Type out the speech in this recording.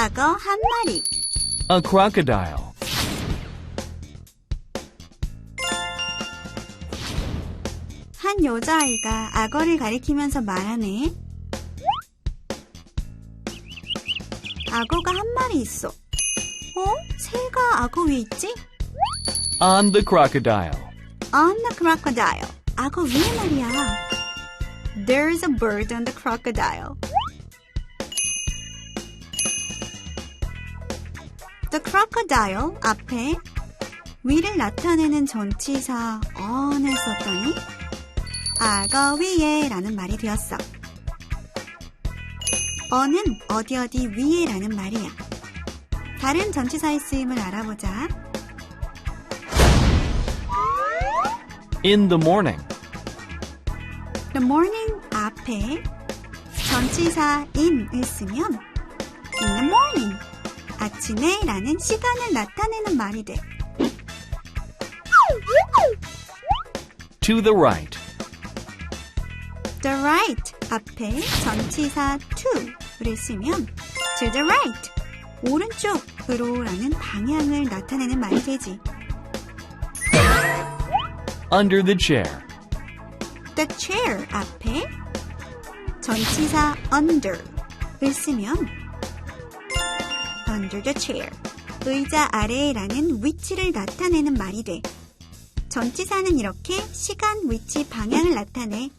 악어 한 마리. A crocodile. 한 여자아이가 악어를 가리키면서 말하네. 악어가 한 마리 있어. 어? 새가 악어 위에 있지? On the crocodile. On the crocodile. 악어 위에 말이야. There's a bird on the crocodile. The crocodile 앞에 위를 나타내는 전치사 on을 썼더니 악어 위에 라는 말이 되었어. on은 어디 어디 위에 라는 말이야. 다른 전치사의 쓰임을 알아보자. In the morning. The morning 앞에 전치사 in을 쓰면 in the morning 아침에 라는 시간을 나타내는 말이 돼. To the right. The right 앞에 전치사 to를 쓰면 to the right 오른쪽으로 라는 방향을 나타내는 말이 되지. Under the chair. The chair 앞에 전치사 under를 쓰면 under the chair 의자 아래라는 위치를 나타내는 말이 돼. 전치사는 이렇게 시간, 위치, 방향을 나타내